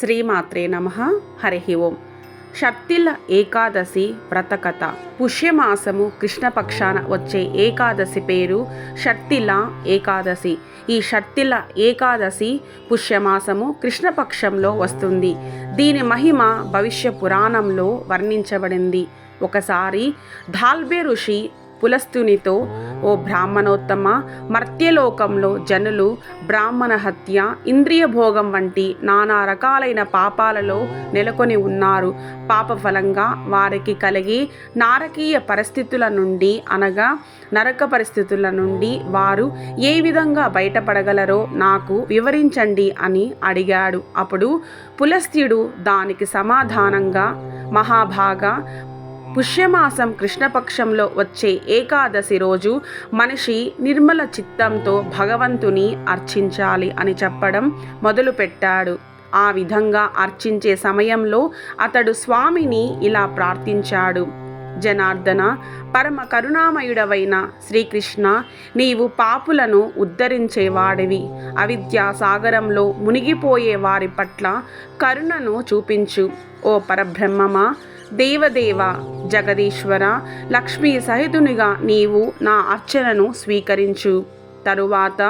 శ్రీమాత్రే నమ హరి ఓం. షట్తిల ఏకాదశి వ్రతకథ. పుష్యమాసము కృష్ణపక్షాన వచ్చే ఏకాదశి పేరు షట్తిల ఏకాదశి. ఈ షట్తిల ఏకాదశి పుష్యమాసము కృష్ణపక్షంలో వస్తుంది. దీని మహిమ భవిష్య పురాణంలో వర్ణించబడింది. ఒకసారి ధాల్బే ఋషి పులస్తునితో ఓ బ్రాహ్మణోత్తమ మర్త్యలోకంలో జనులు బ్రాహ్మణ హత్య ఇంద్రియ భోగం వంటి నానా రకాలైన పాపాలలో నెలకొని ఉన్నారు. పాప ఫలంగా వారికి కలిగి నారకీయ పరిస్థితుల నుండి అనగా నరక పరిస్థితుల నుండి వారు ఏ విధంగా బయటపడగలరో నాకు వివరించండి అని అడిగాడు. అప్పుడు పులస్త్యుడు దానికి సమాధానంగా మహాభాగ పుష్యమాసం కృష్ణపక్షంలో వచ్చే ఏకాదశి రోజు మనిషి నిర్మల చిత్తంతో భగవంతుని అర్చించాలి అని చెప్పడం మొదలుపెట్టాడు. ఆ విధంగా అర్చించే సమయంలో అతడు స్వామిని ఇలా ప్రార్థించాడు. జనార్దన పరమ కరుణామయుడవైన శ్రీకృష్ణ నీవు పాపులను ఉద్ధరించేవాడివి. అవిద్యా సాగరంలో మునిగిపోయే వారి పట్ల కరుణను చూపించు. ఓ పరబ్రహ్మమా దేవదేవ జగదీశ్వర లక్ష్మీ సహితునిగా నీవు నా అర్చనను స్వీకరించు. తరువాత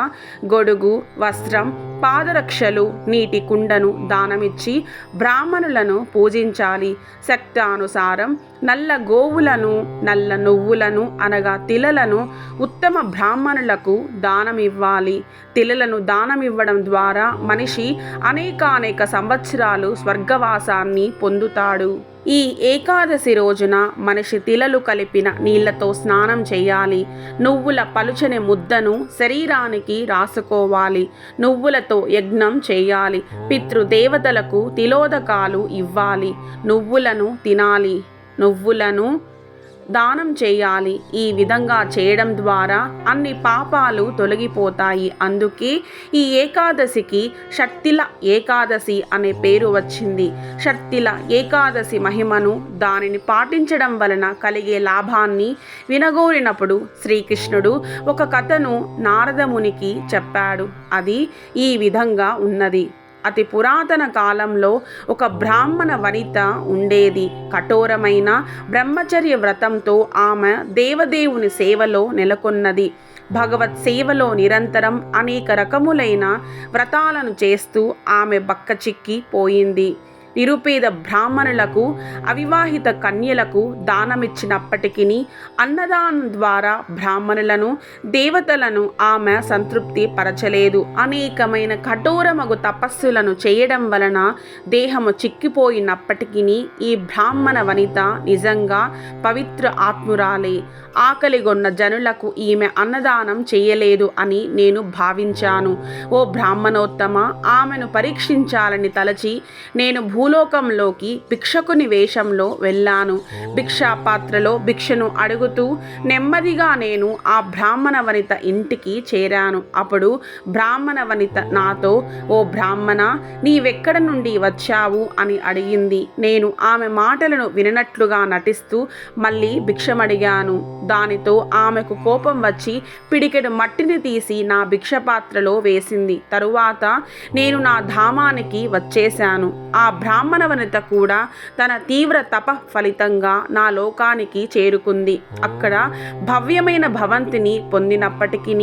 గొడుగు వస్త్రం పాదరక్షలు నీటి కుండను దానమిచ్చి బ్రాహ్మణులను పూజించాలి. శక్తానుసారం నల్ల గోవులను నల్ల నువ్వులను అనగా తిలలను ఉత్తమ బ్రాహ్మణులకు దానమివ్వాలి. తిలలను దానమివ్వడం ద్వారా మనిషి అనేకానేక సంవత్సరాలు స్వర్గవాసాన్ని పొందుతాడు. ఈ ఏకాదశి రోజున మనిషి తిలలు కలిపిన నీళ్ళతో స్నానం చేయాలి. నువ్వుల పలుచని ముద్దను శరీరానికి రాసుకోవాలి. నువ్వులతో యజ్ఞం చేయాలి. పితృదేవతలకు తిలోదకాలు ఇవ్వాలి. నువ్వులను తినాలి. నువ్వులను దానం చేయాలి. ఈ విధంగా చేయడం ద్వారా అన్ని పాపాలు తొలగిపోతాయి. అందుకే ఈ ఏకాదశికి షట్తిల ఏకాదశి అనే పేరు వచ్చింది. షట్తిల ఏకాదశి మహిమను దానిని పాటించడం వలన కలిగే లాభాన్ని వినగోరినప్పుడు శ్రీకృష్ణుడు ఒక కథను నారదమునికి చెప్పాడు. అది ఈ విధంగా ఉన్నది. అతి పురాతన కాలంలో ఒక బ్రాహ్మణ వనిత ఉండేది. కఠోరమైన బ్రహ్మచర్య వ్రతంతో ఆమె దేవదేవుని సేవలో నెలకొన్నది. భగవత్ సేవలో నిరంతరం అనేక రకములైన వ్రతాలను చేస్తూ ఆమె బక్క పోయింది. నిరుపేద బ్రాహ్మణులకు అవివాహిత కన్యలకు దానమిచ్చినప్పటికీ అన్నదానం ద్వారా బ్రాహ్మణులను దేవతలను ఆమె సంతృప్తి పరచలేదు. అనేకమైన కఠోరమగు తపస్సులను చేయడం వలన దేహము చిక్కిపోయినప్పటికీ ఈ బ్రాహ్మణ వనిత నిజంగా పవిత్ర ఆత్మురాలే. ఆకలిగొన్న జనులకు ఈమె అన్నదానం చేయలేదు అని నేను భావించాను. ఓ బ్రాహ్మణోత్తమ ఆమెను పరీక్షించాలని తలచి నేను భూ భూలోకంలోకి భిక్షకుని వేషంలో వెళ్ళాను. భిక్షా పాత్రలో భిక్షను అడుగుతూ నెమ్మదిగా నేను ఆ బ్రాహ్మణ వనిత ఇంటికి చేరాను. అప్పుడు బ్రాహ్మణ వనిత నాతో ఓ బ్రాహ్మణ నీవెక్కడ నుండి వచ్చావు? అని అడిగింది. నేను ఆమె మాటలను విననట్లుగా నటిస్తూ మళ్ళీ భిక్షమడిగాను. దానితో ఆమెకు కోపం వచ్చి పిడికెడు మట్టిని తీసి నా భిక్షపాత్రలో వేసింది. తరువాత నేను నా ధామానికి వచ్చేశాను. ఆ బ్రాహ్మణ వనిత కూడా తన తీవ్ర తప ఫలితంగా నా లోకానికి చేరుకుంది. అక్కడ భవ్యమైన భవంతిని పొందినప్పటికీ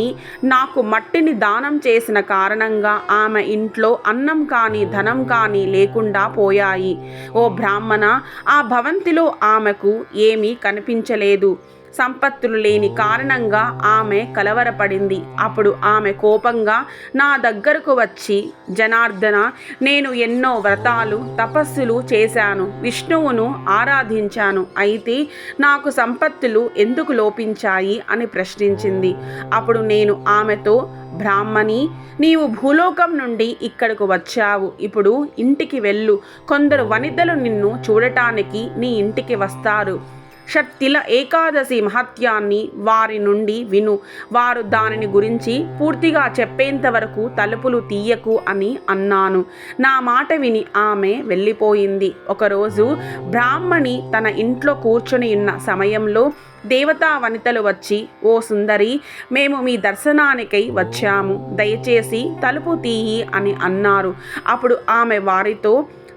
నాకు మట్టిని దానం చేసిన కారణంగా ఆమె ఇంట్లో అన్నం కానీ ధనం కానీ లేకుండా పోయాయి. ఓ బ్రాహ్మణ ఆ భవంతిలో ఆమెకు ఏమీ కనిపించలేదు. సంపత్తులు లేని కారణంగా ఆమె కలవరపడింది. అప్పుడు ఆమె కోపంగా నా దగ్గరకు వచ్చి జనార్దన నేను ఎన్నో వ్రతాలు తపస్సులు చేశాను. విష్ణువును ఆరాధించాను. అయితే నాకు సంపత్తులు ఎందుకు లోపించాయి? అని ప్రశ్నించింది. అప్పుడు నేను ఆమెతో బ్రాహ్మణి నీవు భూలోకం నుండి ఇక్కడకు వచ్చావు. ఇప్పుడు ఇంటికి వెళ్ళు. కొందరు వనితలు నిన్ను చూడటానికి నీ ఇంటికి వస్తారు. షట్తిల ఏకాదశి మహత్యాన్ని వారి నుండి విను. వారు దానిని గురించి పూర్తిగా చెప్పేంత వరకు తలుపులు తీయకు అని అన్నాను. నా మాట విని ఆమె వెళ్ళిపోయింది. ఒకరోజు బ్రాహ్మణి తన ఇంట్లో కూర్చొని ఉన్న సమయంలో దేవతా వనితలు వచ్చి ఓ సుందరి మేము మీ దర్శనానికై వచ్చాము. దయచేసి తలుపు తీయి అని అన్నారు. అప్పుడు ఆమె వారితో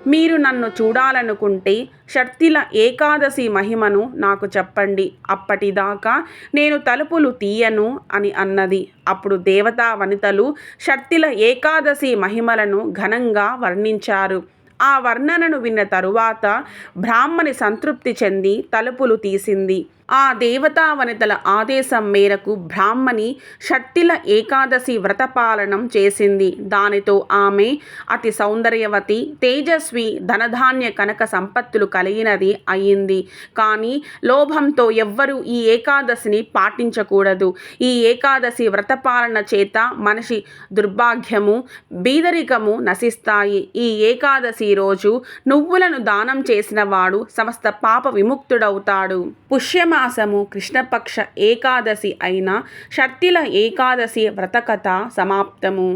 మీరు నన్ను చూడాలనుకుంటే షట్తిల ఏకాదశి మహిమను నాకు చెప్పండి. అప్పటిదాకా నేను తలుపులు తీయను అని అన్నది. అప్పుడు దేవతా వనితలు షట్తిల ఏకాదశి మహిమలను ఘనంగా వర్ణించారు. ఆ వర్ణనను విన్న తరువాత బ్రాహ్మణి సంతృప్తి చెంది తలుపులు తీసింది. ఆ దేవతా వనితల ఆదేశం మేరకు బ్రాహ్మణి షట్టిల ఏకాదశి వ్రతపాలనం చేసింది. దానితో ఆమె అతి సౌందర్యవతి తేజస్వి ధనధాన్య కనక సంపత్తులు కలిగినది అయింది. కానీ లోభంతో ఎవ్వరూ ఈ ఏకాదశిని పాటించకూడదు. ఈ ఏకాదశి వ్రతపాలన చేత మనిషి దుర్భాగ్యము బీదరికము నశిస్తాయి. ఈ ఏకాదశి రోజు నువ్వులను దానం చేసిన వాడు సమస్త పాప విముక్తుడవుతాడు. మాసము కృష్ణపక్ష ఏకాదశి అయిన షర్తిల ఏకాదశి వ్రతకథ సమాప్తము.